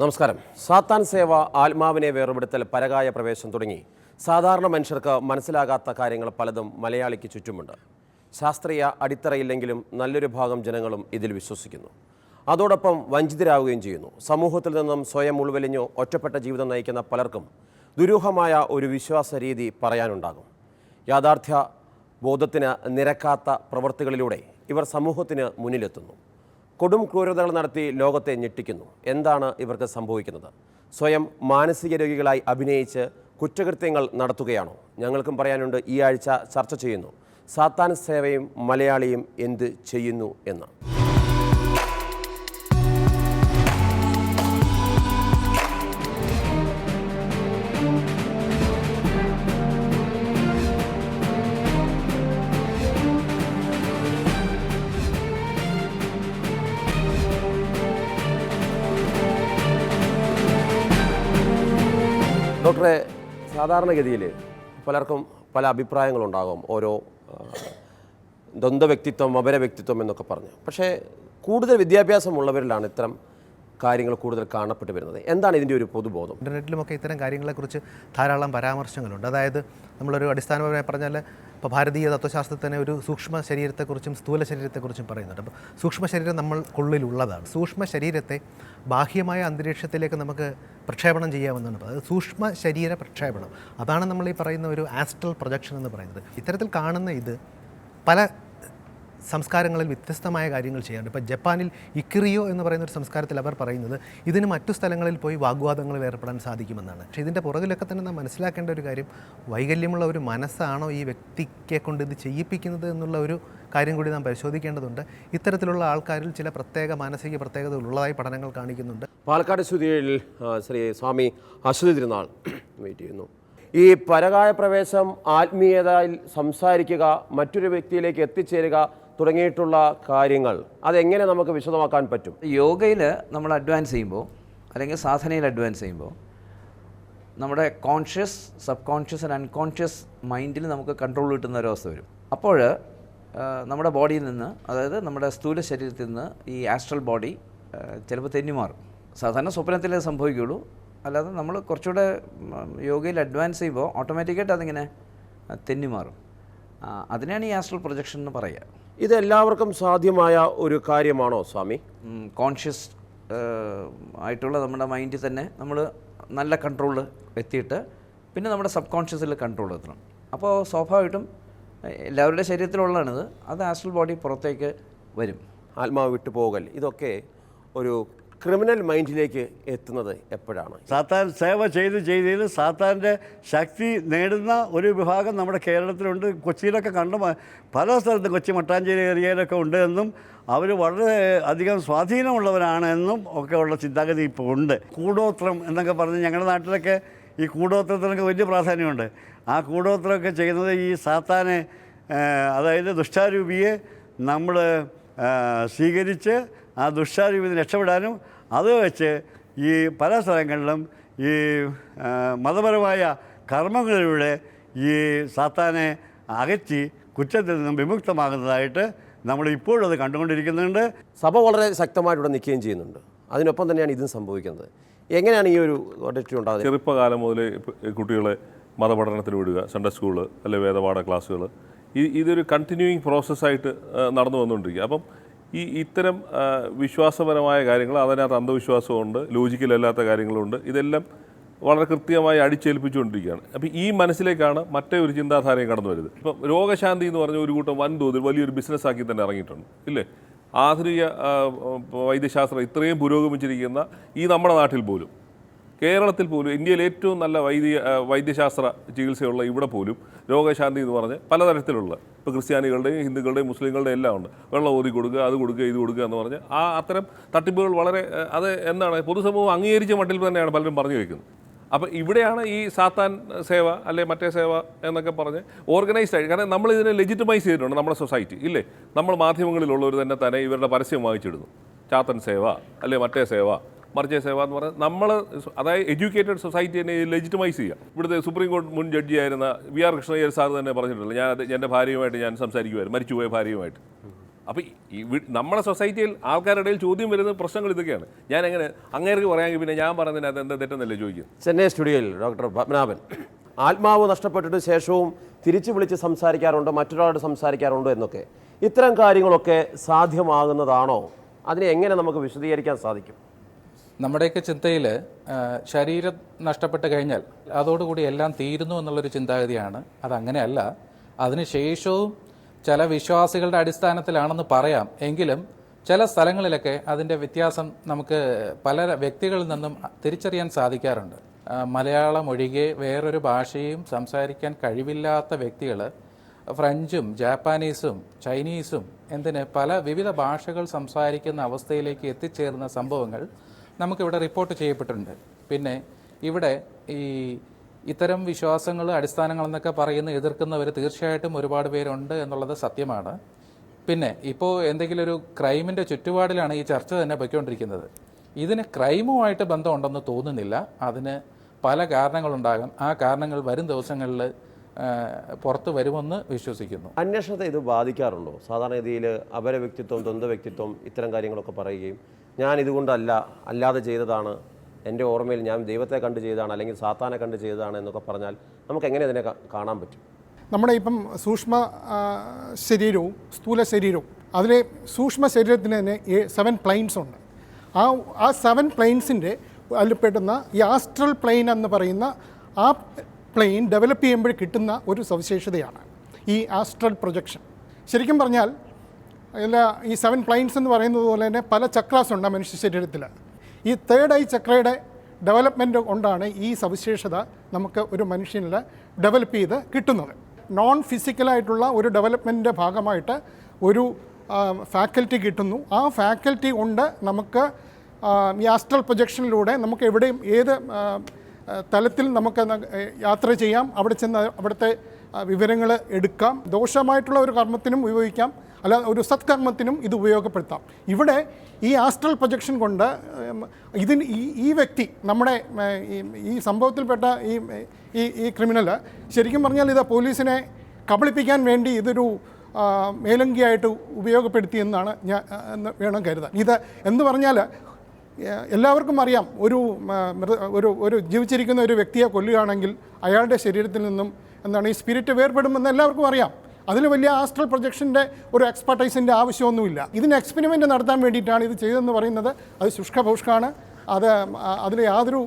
നമസ്കാരം. സാത്താൻ സേവ ആത്മാവിനെ വേർപെടുത്തൽ പരകായ പ്രവേശം തുടങ്ങി. സാധാരണ മനുഷ്യർക്ക് മനസ്സിലാകാത്ത കാര്യങ്ങൾ പലതും മലയാളിക്ക് ചുറ്റുമുണ്ട്. ശാസ്ത്രീയ അടിത്തറയില്ലെങ്കിലും നല്ലൊരു ഭാഗം ജനങ്ങളും ഇതിൽ വിശ്വസിക്കുന്നു. അതോടൊപ്പം വഞ്ചിതരാകുകയും ചെയ്യുന്നു. സമൂഹത്തിൽ നിന്നും സ്വയം ഉൾവലിഞ്ഞു ഒറ്റപ്പെട്ട ജീവിതം നയിക്കുന്ന പലർക്കും ദുരൂഹമായ ഒരു വിശ്വാസ രീതി പറയാനുണ്ടാകും. യാഥാർത്ഥ്യ ബോധത്തിന് നിരക്കാത്ത പ്രവൃത്തികളിലൂടെ ഇവർ സമൂഹത്തിന് മുന്നിലെത്തുന്നു. കൊടും ക്രൂരതകൾ നടത്തി ലോകത്തെ ഞെട്ടിക്കുന്നു. എന്താണ് ഇവർക്ക് സംഭവിക്കുന്നത്? സ്വയം മാനസിക രോഗികളായി അഭിനയിച്ച് കുറ്റകൃത്യങ്ങൾ നടത്തുകയാണോ? ഞങ്ങൾക്കും പറയാനുണ്ട് ഈ ആഴ്ച ചർച്ച ചെയ്യുന്നു. സാത്താൻ സേവയും മലയാളിയും എന്ത് ചെയ്യുന്നു എന്ന്. ഡോക്ടറെ സാധാരണഗതിയിൽ പലർക്കും പല അഭിപ്രായങ്ങളുണ്ടാകും ഓരോ ദ്വന്ദ്വ വ്യക്തിത്വം അപര വ്യക്തിത്വം എന്നൊക്കെ പറഞ്ഞു. പക്ഷേ കൂടുതൽ വിദ്യാഭ്യാസമുള്ളവരിലാണ് ഇത്തരം കാര്യങ്ങൾ കൂടുതൽ കാണപ്പെട്ടു വരുന്നത്. എന്താണ് ഇതിന്റെ ഒരു പൊതുബോധം? ഇന്റർനെറ്റിലുമൊക്കെ ഇത്തരം കാര്യങ്ങളെക്കുറിച്ച് ധാരാളം പരാമർശങ്ങളുണ്ട്. അതായത് നമ്മളൊരു അടിസ്ഥാനപരമായി പറഞ്ഞാൽ ഇപ്പോൾ ഭാരതീയ തത്വശാസ്ത്രത്തിന് ഒരു സൂക്ഷ്മ ശരീരത്തെക്കുറിച്ചും സ്ഥൂല ശരീരത്തെക്കുറിച്ചും പറയുന്നുണ്ട്. അപ്പോൾ സൂക്ഷ്മ ശരീരം നമ്മൾക്കുള്ളിലുള്ളതാണ് സൂക്ഷ്മ ശരീരത്തെ ബാഹ്യമായ അന്തരീക്ഷത്തിലേക്ക് നമുക്ക് പ്രക്ഷേപണം ചെയ്യാമെന്നാണ് പറയുന്നത് സൂക്ഷ്മ ശരീര പ്രക്ഷേപണം. അതാണ് നമ്മൾ ഈ പറയുന്ന ഒരു ആസ്ട്രൽ പ്രൊജക്ഷൻ എന്ന് പറയുന്നത്. ഇത്തരത്തിൽ കാണുന്ന ഇത് പല സംസ്കാരങ്ങളിൽ വ്യത്യസ്തമായ കാര്യങ്ങൾ ചെയ്യാറുണ്ട്. ഇപ്പോൾ ജപ്പാനിൽ ഇക്കിറിയോ എന്ന് പറയുന്ന ഒരു സംസ്കാരത്തിൽ അവർ പറയുന്നത് ഇതിന് മറ്റു സ്ഥലങ്ങളിൽ പോയി വാഗ്വാദങ്ങളിൽ ഏർപ്പെടാൻ സാധിക്കുമെന്നാണ്. പക്ഷേ ഇതിന്റെ പുറകിലൊക്കെ തന്നെ നാം മനസ്സിലാക്കേണ്ട ഒരു കാര്യം വൈകല്യമുള്ള ഒരു മനസ്സാണോ ഈ വ്യക്തിയെ കൊണ്ട് ഇത് ചെയ്യിപ്പിക്കുന്നത് എന്നുള്ള ഒരു കാര്യം കൂടി നാം പരിശോധിക്കേണ്ടതുണ്ട്. ഇത്തരത്തിലുള്ള ആൾക്കാരിൽ ചില പ്രത്യേക മാനസിക പ്രത്യേകതകൾ ഉള്ളതായി പഠനങ്ങൾ കാണിക്കുന്നുണ്ട്. പാലക്കാട് സ്തുതിയിൽ ശ്രീ സ്വാമി അശ്വതി തിരുനാൾ വെയിറ്റ് ചെയ്യുന്നു. ഈ പരകായ പ്രവേശം ആത്മീയതയിൽ സംസാരിക്കുക മറ്റൊരു വ്യക്തിയിലേക്ക് എത്തിച്ചേരുക തുടങ്ങിയിട്ടുള്ള കാര്യങ്ങൾ അതെങ്ങനെ നമുക്ക് വിശദമാക്കാൻ പറ്റും? യോഗയിൽ നമ്മൾ അഡ്വാൻസ് ചെയ്യുമ്പോൾ അല്ലെങ്കിൽ സാധനയിൽ അഡ്വാൻസ് ചെയ്യുമ്പോൾ നമ്മുടെ conscious subconscious and unconscious മൈൻഡിൽ നമുക്ക് കൺട്രോൾ കിട്ടുന്ന ഒരു അവസ്ഥ വരും. അപ്പോൾ നമ്മുടെ ബോഡിയിൽ നിന്ന് അതായത് നമ്മുടെ സ്ഥൂല ശരീരത്തിൽ നിന്ന് ഈ ആസ്ട്രൽ ബോഡി ചിലപ്പോൾ തെന്നിമാറും സാധാരണ സ്വപ്നത്തിലേ സംഭവിക്കുകയുള്ളൂ. അല്ലാതെ നമ്മൾ കുറച്ചുകൂടെ യോഗയിൽ അഡ്വാൻസ് ചെയ്യുമ്പോൾ ഓട്ടോമാറ്റിക്കായിട്ട് അതിങ്ങനെ തെന്നി മാറും. അതിനാണ് ഈ ആസ്ട്രൽ പ്രൊജക്ഷൻ എന്ന് പറയുക. ഇത് എല്ലാവർക്കും സാധ്യമായ ഒരു കാര്യമാണോ സ്വാമി? കോൺഷ്യസ് ആയിട്ടുള്ള നമ്മുടെ മൈൻഡിൽ തന്നെ നമ്മൾ നല്ല കൺട്രോൾ എത്തിയിട്ട് പിന്നെ നമ്മുടെ സബ് കോൺഷ്യസിൽ കൺട്രോൾ എത്തണം. അപ്പോൾ സ്വാഭാവികമായിട്ടും എല്ലാവരുടെ ശരീരത്തിലുള്ളതാണിത്. അത് ആസ്ട്രൽ ബോഡി പുറത്തേക്ക് വരും. ആത്മാവ് വിട്ടുപോകൽ. ഇതൊക്കെ ഒരു ക്രിമിനൽ മൈൻഡിലേക്ക് എത്തുന്നത് എപ്പോഴാണ്? സാത്താൻ സേവ ചെയ്ത് ചെയ്ത് ചെയ്ത് സാത്താന്റെ ശക്തി നേടുന്ന ഒരു വിഭാഗം നമ്മുടെ കേരളത്തിലുണ്ട്. കൊച്ചിയിലൊക്കെ കണ്ട പല സ്ഥലത്തും കൊച്ചി മട്ടാഞ്ചേരി ഏരിയയിലൊക്കെ ഉണ്ട് എന്നും അവർ വളരെ അധികം സ്വാധീനമുള്ളവരാണ് എന്നും ഒക്കെ ഉള്ള ചിന്താഗതി ഇപ്പോൾ ഉണ്ട്. കൂടോത്രം എന്നൊക്കെ പറഞ്ഞ് ഞങ്ങളുടെ നാട്ടിലൊക്കെ ഈ കൂടോത്രത്തിനൊക്കെ വലിയ പ്രാധാന്യമുണ്ട്. ആ കൂടോത്രമൊക്കെ ചെയ്യുന്നത് ഈ സാത്താനെ അതായത് ദുഷ്ടാരൂപിയെ നമ്മൾ സ്വീകരിച്ച് ആ ദുഷ്ടാരൂപിയിൽ നിന്ന് രക്ഷപ്പെടാനും അത് വെച്ച് ഈ പല സ്ഥലങ്ങളിലും ഈ മതപരമായ കർമ്മങ്ങളിലൂടെ ഈ സാത്താനെ അകറ്റി കുറ്റത്തിൽ നിന്നും വിമുക്തമാകുന്നതായിട്ട് നമ്മൾ ഇപ്പോഴും അത് കണ്ടുകൊണ്ടിരിക്കുന്നുണ്ട്. സഭ വളരെ ശക്തമായിട്ട് ഇവിടെ നിൽക്കുകയും ചെയ്യുന്നുണ്ട്. അതിനൊപ്പം തന്നെയാണ് ഇതും സംഭവിക്കുന്നത്. എങ്ങനെയാണ് ഈ ഒരു ഉണ്ടാകുന്നത്? ചെറുപ്പകാലം മുതൽ കുട്ടികളെ മതപഠനത്തിൽ വിടുക സൺഡേ സ്കൂൾ അല്ലെ വേദപാഠ ക്ലാസ്സുകൾ ഈ ഇതൊരു കണ്ടിന്യൂയിങ് പ്രോസസ്സായിട്ട് നടന്നു വന്നുകൊണ്ടിരിക്കുക. അപ്പം ഈ ഇത്തരം വിശ്വാസപരമായ കാര്യങ്ങൾ അതിനകത്ത് അന്ധവിശ്വാസമുണ്ട് ലോജിക്കലല്ലാത്ത കാര്യങ്ങളുണ്ട് ഇതെല്ലാം വളരെ കൃത്യമായി അടിച്ചേൽപ്പിച്ചുകൊണ്ടിരിക്കുകയാണ്. അപ്പോൾ ഈ മനസ്സിലേക്കാണ് മറ്റേ ഒരു ചിന്താധാരയും കടന്നു വരുന്നത്. ഇപ്പം രോഗശാന്തി എന്ന് പറഞ്ഞ ഒരു കൂട്ടം വൻതോതിൽ വലിയൊരു ബിസിനസ്സാക്കി തന്നെ ഇറങ്ങിയിട്ടുണ്ട് ഇല്ലേ? ആധുനിക വൈദ്യശാസ്ത്രം ഇത്രയും പുരോഗമിച്ചിരിക്കുന്ന ഈ നമ്മുടെ നാട്ടിൽ പോലും. കേരളത്തിൽ പോലും ഇന്ത്യയിൽ ഏറ്റവും നല്ല വൈദ്യ വൈദ്യശാസ്ത്ര ചികിത്സയുള്ള ഇവിടെ പോലും രോഗശാന്തി എന്ന് പറഞ്ഞ് പലതരത്തിലുള്ള ഇപ്പോൾ ക്രിസ്ത്യാനികളുടെയും ഹിന്ദുക്കളുടെയും മുസ്ലിങ്ങളുടെയും എല്ലാം ഉണ്ട്. വെള്ളം ഊതി കൊടുക്കുക അത് കൊടുക്കുക ഇത് കൊടുക്കുക എന്ന് പറഞ്ഞ് ആ അത്തരം തട്ടിപ്പുകൾ വളരെ അത് എന്താണ് പൊതുസമൂഹം അംഗീകരിച്ച മട്ടിൽ തന്നെയാണ് പലരും പറഞ്ഞു വയ്ക്കുന്നത് അപ്പോൾ ഇവിടെയാണ് ഈ സാത്താൻ സേവ അല്ലെ മറ്റേ സേവ എന്നൊക്കെ പറഞ്ഞ് ഓർഗനൈസ്ഡ് ആയി കാരണം നമ്മൾ ഇതിനെ ലെജിറ്റമൈസ് ചെയ്തിട്ടുണ്ട് നമ്മുടെ സൊസൈറ്റി ഇല്ലേ? നമ്മൾ മാധ്യമങ്ങളിലുള്ളവർ തന്നെ തന്നെ ഇവരുടെ പരസ്യം വാങ്ങിച്ചിടുന്നു ചാത്തൻ സേവ അല്ലെ മറ്റേ സേവ. മറിച്ചേ സേവ എന്ന് പറഞ്ഞാൽ നമ്മൾ അതായത് എഡ്യൂക്കേറ്റഡ് സൊസൈറ്റി തന്നെ ലെജിറ്റമൈസ് ചെയ്യുക ഇവിടുത്തെ സുപ്രീം കോടതി മുൻ ജഡ്ജിയായിരുന്ന വി ആർ കൃഷ്ണയ്യർ സാർ തന്നെ പറഞ്ഞിട്ടുള്ളത് ഞാൻ എന്റെ ഭാര്യയുമായിട്ട് ഞാൻ സംസാരിക്കുമായിരുന്നു മരിച്ചുപോയ ഭാര്യയുമായിട്ട്. അപ്പോൾ ഈ നമ്മുടെ സൊസൈറ്റിയിൽ ആൾക്കാരുടെ ഇടയിൽ ചോദ്യം വരുന്ന പ്രശ്നങ്ങൾ ഇതൊക്കെയാണ്. ഞാൻ എങ്ങനെ അങ്ങേർക്ക് പറയാമെങ്കിൽ പിന്നെ ഞാൻ പറഞ്ഞതിനകത്ത് എന്താ തെറ്റെന്നല്ലേ ചോദിക്കും ചെന്നൈ സ്റ്റുഡിയോയിൽ ഡോക്ടർ പത്മനാഭൻ. ആത്മാവ് നഷ്ടപ്പെട്ടിട്ട് ശേഷവും തിരിച്ചു വിളിച്ച് സംസാരിക്കാറുണ്ട്? മറ്റൊരാളോട് സംസാരിക്കാറുണ്ട് എന്നൊക്കെ. ഇത്തരം കാര്യങ്ങളൊക്കെ സാധ്യമാകുന്നതാണോ? അതിനെ എങ്ങനെ നമുക്ക് വിശദീകരിക്കാൻ സാധിക്കും? നമ്മുടെയൊക്കെ ചിന്തയിൽ ശരീരം നഷ്ടപ്പെട്ട് കഴിഞ്ഞാൽ അതോടുകൂടി എല്ലാം തീരുന്നു എന്നുള്ളൊരു ചിന്താഗതിയാണ്. അതങ്ങനെയല്ല. അതിനുശേഷവും ചില വിശ്വാസികളുടെ അടിസ്ഥാനത്തിലാണെന്ന് പറയാം. എങ്കിലും ചില സ്ഥലങ്ങളിലൊക്കെ അതിന്റെ വ്യത്യാസം നമുക്ക് പല വ്യക്തികളിൽ നിന്നും തിരിച്ചറിയാൻ സാധിക്കാറുണ്ട്. മലയാളം ഒഴികെ വേറൊരു ഭാഷയും സംസാരിക്കാൻ കഴിവില്ലാത്ത വ്യക്തികൾ ഫ്രഞ്ചും ജാപ്പാനീസും ചൈനീസും എന്തിന് പല വിവിധ ഭാഷകൾ സംസാരിക്കുന്ന അവസ്ഥയിലേക്ക് എത്തിച്ചേർന്ന സംഭവങ്ങൾ നമുക്കിവിടെ റിപ്പോർട്ട് ചെയ്യപ്പെട്ടിട്ടുണ്ട്. പിന്നെ ഇവിടെ ഈ ഇത്തരം വിശ്വാസങ്ങൾ അടിസ്ഥാനങ്ങളെന്നൊക്കെ പറയുന്ന എതിർക്കുന്നവർ തീർച്ചയായിട്ടും ഒരുപാട് പേരുണ്ട് എന്നുള്ളത് സത്യമാണ്. പിന്നെ ഇപ്പോൾ എന്തെങ്കിലും ഒരു ക്രൈമിന്റെ ചുറ്റുപാടിലാണ് ഈ ചർച്ച തന്നെ പൊയ്ക്കൊണ്ടിരിക്കുന്നത്. ഇതിന് ക്രൈമുമായിട്ട് ബന്ധമുണ്ടെന്ന് തോന്നുന്നില്ല. അതിന് പല കാരണങ്ങളുണ്ടാകാം. ആ കാരണങ്ങൾ വരും ദിവസങ്ങളിൽ പുറത്ത് വരുമെന്ന് വിശ്വസിക്കുന്നു. അന്വേഷണത്തെ ഇത് ബാധിക്കാറുണ്ടോ? സാധാരണഗതിയിൽ അപര വ്യക്തിത്വം ദ്വന്ദ്വ വ്യക്തിത്വം ഇത്തരം കാര്യങ്ങളൊക്കെ പറയുകയും ഞാൻ ഇതുകൊണ്ടല്ല അല്ലാതെ ചെയ്തതാണ്. എന്റെ ഓർമ്മയിൽ ഞാൻ ദൈവത്തെ കണ്ട് ചെയ്തതാണ് അല്ലെങ്കിൽ സാത്താനെ കണ്ട് ചെയ്തതാണ് എന്നൊക്കെ പറഞ്ഞാൽ നമുക്ക് എങ്ങനെ അതിനെ കാണാൻ പറ്റും? നമ്മുടെ ഇപ്പം സൂക്ഷ്മ ശരീരവും സ്ഥൂല ശരീരവും അതിലെ സൂക്ഷ്മ ശരീരത്തിന് തന്നെ സെവൻ പ്ലെയിൻസ് ഉണ്ട്. ആ ആ സെവൻ പ്ലെയിൻസിന്റെ അതിൽ പെടുന്ന ഈ ആസ്ട്രൽ പ്ലെയിൻ എന്ന് പറയുന്ന ആ പ്ലെയിൻ ഡെവലപ്പ് ചെയ്യുമ്പോൾ കിട്ടുന്ന ഒരു സവിശേഷതയാണ് ഈ ആസ്ട്രൽ പ്രൊജക്ഷൻ ശരിക്കും പറഞ്ഞാൽ അല്ല ഈ സെവൻ പ്ലെയിൻസ് എന്ന് പറയുന്നത് പോലെ തന്നെ പല ചക്രാസ് ഉണ്ട് മനുഷ്യ ശരീരത്തിൽ. ഈ തേർഡ് ഐ ചക്രയുടെ ഡെവലപ്മെന്റ് കൊണ്ടാണ് ഈ സവിശേഷത നമുക്ക് ഒരു മനുഷ്യനിൽ ഡെവലപ്പ് ചെയ്ത് കിട്ടുന്നത്. നോൺ ഫിസിക്കലായിട്ടുള്ള ഒരു ഡെവലപ്മെന്റിന്റെ ഭാഗമായിട്ട് ഒരു ഫാക്കൽറ്റി കിട്ടുന്നു. ആ ഫാക്കൽറ്റി കൊണ്ട് നമുക്ക് ഈ ആസ്ട്രൽ പ്രൊജക്ഷനിലൂടെ നമുക്ക് എവിടെയും ഏത് തലത്തിൽ നമുക്ക് യാത്ര ചെയ്യാം അവിടെ ചെന്ന് അവിടുത്തെ വിവരങ്ങൾ എടുക്കാം ദോഷമായിട്ടുള്ള ഒരു കർമ്മത്തിനും ഉപയോഗിക്കാം അല്ല ഒരു സത്കർമ്മത്തിനും ഇത് ഉപയോഗപ്പെടുത്താം. ഇവിടെ ഈ ആസ്ട്രൽ പ്രൊജക്ഷൻ കൊണ്ട് ഇതിന് ഈ ഈ വ്യക്തി നമ്മുടെ ഈ സംഭവത്തിൽപ്പെട്ട ഈ ഈ ഈ ക്രിമിനൽ ശരിക്കും പറഞ്ഞാൽ ഇത് പോലീസിനെ കബളിപ്പിക്കാൻ വേണ്ടി ഇതൊരു മേലങ്കിയായിട്ട് ഉപയോഗപ്പെടുത്തി എന്നാണ് ഞാൻ എന്ന് വേണം കരുതാൻ. ഇത് എന്ന് പറഞ്ഞാൽ എല്ലാവർക്കും അറിയാം ഒരു ഒരു ഒരു ജീവിച്ചിരിക്കുന്ന ഒരു വ്യക്തിയെ കൊല്ലുകയാണെങ്കിൽ അയാളുടെ ശരീരത്തിൽ നിന്നും എന്താണ് ഈ സ്പിരിറ്റ് വേർപെടുമെന്ന് എല്ലാവർക്കും അറിയാം. അതിൽ വലിയ ആസ്ട്രൽ പ്രൊജക്ഷന്റെ ഒരു എക്സ്പെർട്ടൈസിന്റെ ആവശ്യമൊന്നുമില്ല. ഇതിന് എക്സ്പെരിമെന്റ് നടത്താൻ വേണ്ടിയിട്ടാണ് ഇത് ചെയ്തതെന്ന് പറയുന്നത്. അത് ശുഷ്കഭൂഷ്കാണ്. അത് അതിൽ യാതൊരു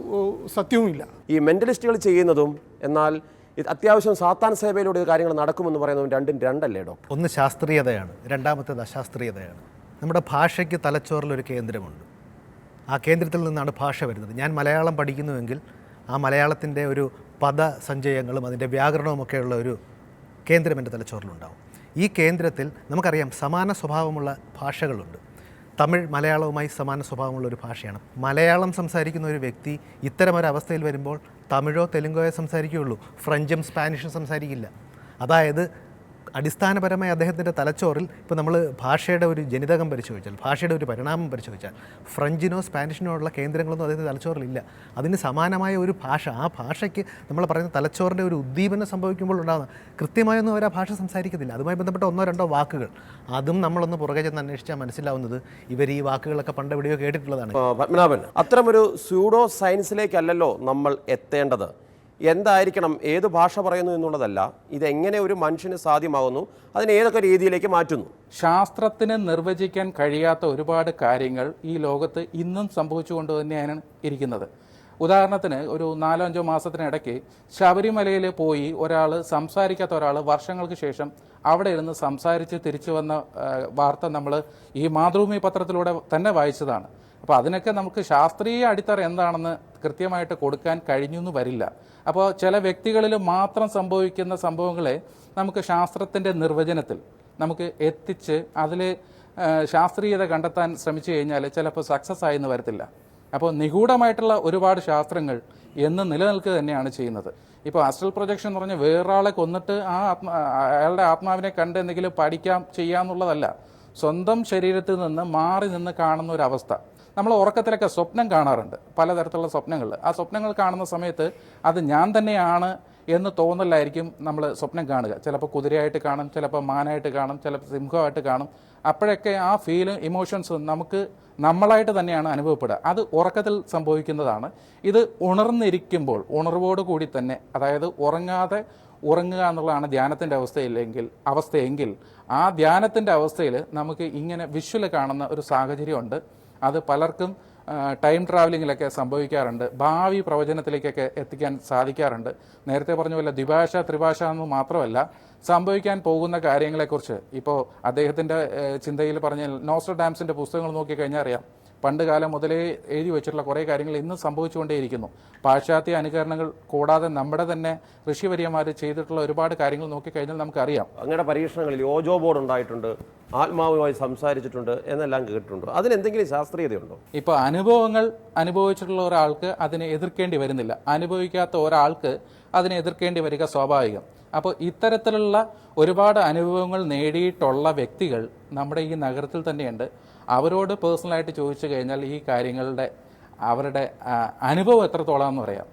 സത്യവുമില്ല. ഈ മെന്റലിസ്റ്റുകൾ ചെയ്യുന്നതും എന്നാൽ ഇത് അത്യാവശ്യം സാത്താൻ സേവയിലൂടെ കാര്യങ്ങൾ നടക്കുമെന്ന് പറയുന്നതും രണ്ടും രണ്ടല്ലേ ഡോക്ടർ? ഒന്ന് ശാസ്ത്രീയതയാണ്. രണ്ടാമത്തേത് അശാസ്ത്രീയതയാണ്. നമ്മുടെ ഭാഷയ്ക്ക് തലച്ചോറിലൊരു കേന്ദ്രമുണ്ട്. ആ കേന്ദ്രത്തിൽ നിന്നാണ് ഭാഷ വരുന്നത്. ഞാൻ മലയാളം പഠിക്കുന്നുവെങ്കിൽ ആ മലയാളത്തിന്റെ ഒരു പദസഞ്ചയങ്ങളും അതിന്റെ വ്യാകരണവും ഒക്കെയുള്ള ഒരു കേന്ദ്രം എന്റെ തലച്ചോറിലുണ്ടാവും. ഈ കേന്ദ്രത്തിൽ നമുക്കറിയാം സമാന സ്വഭാവമുള്ള ഭാഷകളുണ്ട്. തമിഴ് മലയാളവുമായി സമാന സ്വഭാവമുള്ള ഒരു ഭാഷയാണ്. മലയാളം സംസാരിക്കുന്ന ഒരു വ്യക്തി ഇത്തരം ഒരു അവസ്ഥയിൽ വരുമ്പോൾ തമിഴോ തെലുങ്കോയോ സംസാരിക്കുകയുള്ളൂ. ഫ്രഞ്ചും സ്പാനിഷും സംസാരിക്കില്ല. അതായത് അടിസ്ഥാനപരമായി അദ്ദേഹത്തിന്റെ തലച്ചോറിൽ ഇപ്പോൾ നമ്മൾ ഭാഷയുടെ ഒരു ജനിതകം പരിശോധിച്ചാൽ ഭാഷയുടെ ഒരു പരിണാമം പരിശോധിച്ചാൽ ഫ്രഞ്ചിനോ സ്പാനിഷിനോ ഉള്ള കേന്ദ്രങ്ങളൊന്നും അദ്ദേഹത്തിന്റെ തലച്ചോറിലില്ല. അതിന് സമാനമായ ഒരു ഭാഷ ആ ഭാഷയ്ക്ക് നമ്മൾ പറയുന്ന തലച്ചോറിന്റെ ഒരു ഉദ്ദീപനം സംഭവിക്കുമ്പോൾ ഉണ്ടാകുന്ന കൃത്യമായൊന്നും അവർ ആ ഭാഷ സംസാരിക്കുന്നില്ല അതുമായി ബന്ധപ്പെട്ട ഒന്നോ രണ്ടോ വാക്കുകൾ. അതും നമ്മളൊന്ന് പുറകെ ചെന്ന് അന്വേഷിച്ചാൽ മനസ്സിലാവുന്നത് ഇവർ ഈ വാക്കുകളൊക്കെ പണ്ട് എവിടെയോ കേട്ടിട്ടുള്ളതാണ്. പത്മനാഭൻ അത്തരമൊരു സ്യൂഡോ സയൻസിലേക്കല്ലല്ലോ നമ്മൾ എത്തേണ്ടത്? എന്തായിരിക്കണം ഏത് ഭാഷ പറയുന്നു എന്നുള്ളതല്ല ഇതെങ്ങനെ ഒരു മനുഷ്യന് സാധ്യമാകുന്നു അതിനെ ഏതൊക്കെ രീതിയിലേക്ക് മാറ്റുന്നു? ശാസ്ത്രത്തിന് നിർവചിക്കാൻ കഴിയാത്ത ഒരുപാട് കാര്യങ്ങൾ ഈ ലോകത്ത് ഇന്നും സംഭവിച്ചുകൊണ്ട് തന്നെയാണ് ഇരിക്കുന്നത്. ഉദാഹരണത്തിന് ഒരു നാലോ അഞ്ചോ മാസത്തിനിടയ്ക്ക് ശബരിമലയിൽ പോയി ഒരാൾ സംസാരിക്കാത്ത ഒരാൾ വർഷങ്ങൾക്ക് ശേഷം അവിടെ ഇരുന്ന് സംസാരിച്ച് തിരിച്ചു വന്ന വാർത്ത നമ്മൾ ഈ മാതൃഭൂമി പത്രത്തിലൂടെ തന്നെ വായിച്ചതാണ്. അപ്പോൾ അതിനൊക്കെ നമുക്ക് ശാസ്ത്രീയ അടിത്തറ എന്താണെന്ന് കൃത്യമായിട്ട് കൊടുക്കാൻ കഴിഞ്ഞു എന്ന് വരില്ല. അപ്പോൾ ചില വ്യക്തികളിൽ മാത്രം സംഭവിക്കുന്ന സംഭവങ്ങളെ നമുക്ക് ശാസ്ത്രത്തിന്റെ നിർവചനത്തിൽ നമുക്ക് എത്തിച്ച് അതിൽ ശാസ്ത്രീയത കണ്ടെത്താൻ ശ്രമിച്ചു കഴിഞ്ഞാൽ ചിലപ്പോൾ സക്സസ് ആയെന്ന് വരത്തില്ല. അപ്പോൾ നിഗൂഢമായിട്ടുള്ള ഒരുപാട് ശാസ്ത്രങ്ങൾ എന്ന് നിലനിൽക്കുക തന്നെയാണ് ചെയ്യുന്നത്. ഇപ്പോൾ അസ്ട്രൽ പ്രൊജക്ഷൻ എന്ന് പറഞ്ഞാൽ വേറൊരാളെ കൊന്നിട്ട് ആ ആത്മ അയാളുടെ ആത്മാവിനെ കണ്ട് എന്തെങ്കിലും പഠിക്കാം ചെയ്യാമെന്നുള്ളതല്ല സ്വന്തം ശരീരത്തിൽ നിന്ന് മാറി നിന്ന് കാണുന്ന ഒരു അവസ്ഥ. നമ്മൾ ഉറക്കത്തിലൊക്കെ സ്വപ്നം കാണാറുണ്ട് പലതരത്തിലുള്ള സ്വപ്നങ്ങൾ. ആ സ്വപ്നങ്ങൾ കാണുന്ന സമയത്ത് അത് ഞാൻ തന്നെയാണ് എന്ന് തോന്നലായിരിക്കും നമ്മൾ സ്വപ്നം കാണുക. ചിലപ്പോൾ കുതിരയായിട്ട് കാണും ചിലപ്പോൾ മാനായിട്ട് കാണും ചിലപ്പോൾ സിംഹമായിട്ട് കാണും. അപ്പോഴൊക്കെ ആ ഫീൽ ഇമോഷൻസ് നമുക്ക് നമ്മളായിട്ട് തന്നെയാണ് അനുഭവപ്പെടുക. അത് ഉറക്കത്തിൽ സംഭവിക്കുന്നതാണ്. ഇത് ഉണർന്നിരിക്കുമ്പോൾ ഉണർവോട് കൂടി തന്നെ അതായത് ഉറങ്ങാതെ ഉറങ്ങുക എന്നുള്ളതാണ് ധ്യാനത്തിന്റെ അവസ്ഥയില്ലെങ്കിൽ അവസ്ഥയെങ്കിൽ ആ ധ്യാനത്തിന്റെ അവസ്ഥയിൽ നമുക്ക് ഇങ്ങനെ വിഷ്വൽ കാണുന്ന ഒരു സാഹചര്യമുണ്ട്. അത് പലർക്കും ടൈം ട്രാവലിങ്ങിലൊക്കെ സംഭവിക്കാറുണ്ട്. ഭാവി പ്രവചനത്തിലേക്കൊക്കെ എത്തിക്കാൻ സാധിക്കാറുണ്ട്. നേരത്തെ പറഞ്ഞ പോലെ ദ്വിഭാഷ ത്രിഭാഷ എന്ന് മാത്രമല്ല സംഭവിക്കാൻ പോകുന്ന കാര്യങ്ങളെക്കുറിച്ച്. ഇപ്പോൾ അദ്ദേഹത്തിന്റെ ചിന്തയിൽ പറഞ്ഞ നോസ്റ്റർ ഡാംസിന്റെ പുസ്തകങ്ങൾ നോക്കിക്കഴിഞ്ഞാൽ അറിയാം. പണ്ട് കാലം മുതലേ എഴുതി വെച്ചിട്ടുള്ള കുറേ കാര്യങ്ങൾ ഇന്നും സംഭവിച്ചുകൊണ്ടേയിരിക്കുന്നു. പാശ്ചാത്യ അനുകരണങ്ങൾ കൂടാതെ നമ്മുടെ തന്നെ ഋഷിവര്യന്മാർ ചെയ്തിട്ടുള്ള ഒരുപാട് കാര്യങ്ങൾ നോക്കിക്കഴിഞ്ഞാൽ നമുക്കറിയാം. അങ്ങയുടെ പരീക്ഷണങ്ങളിൽ യോജോ ബോർഡ് ഉണ്ടായിട്ടുണ്ട് ആത്മാവുമായി സംസാരിച്ചിട്ടുണ്ട് എന്നെല്ലാം കേട്ടിട്ടുണ്ട്. അതിനെന്തെങ്കിലും ശാസ്ത്രീയതയുണ്ടോ? ഇപ്പോൾ അനുഭവങ്ങൾ അനുഭവിച്ചിട്ടുള്ള ഒരാൾക്ക് അതിനെ എതിർക്കേണ്ടി വരുന്നില്ല. അനുഭവിക്കാത്ത ഒരാൾക്ക് അതിനെ എതിർക്കേണ്ടി വരിക സ്വാഭാവികം. അപ്പോൾ ഇത്തരത്തിലുള്ള ഒരുപാട് അനുഭവങ്ങൾ നേടിയിട്ടുള്ള വ്യക്തികൾ നമ്മുടെ ഈ നഗരത്തിൽ തന്നെയുണ്ട്. അവരോട് പേഴ്സണലായിട്ട് ചോദിച്ചു കഴിഞ്ഞാൽ ഈ കാര്യങ്ങളുടെ അവരുടെ അനുഭവം എത്രത്തോളം എന്ന് പറയാം.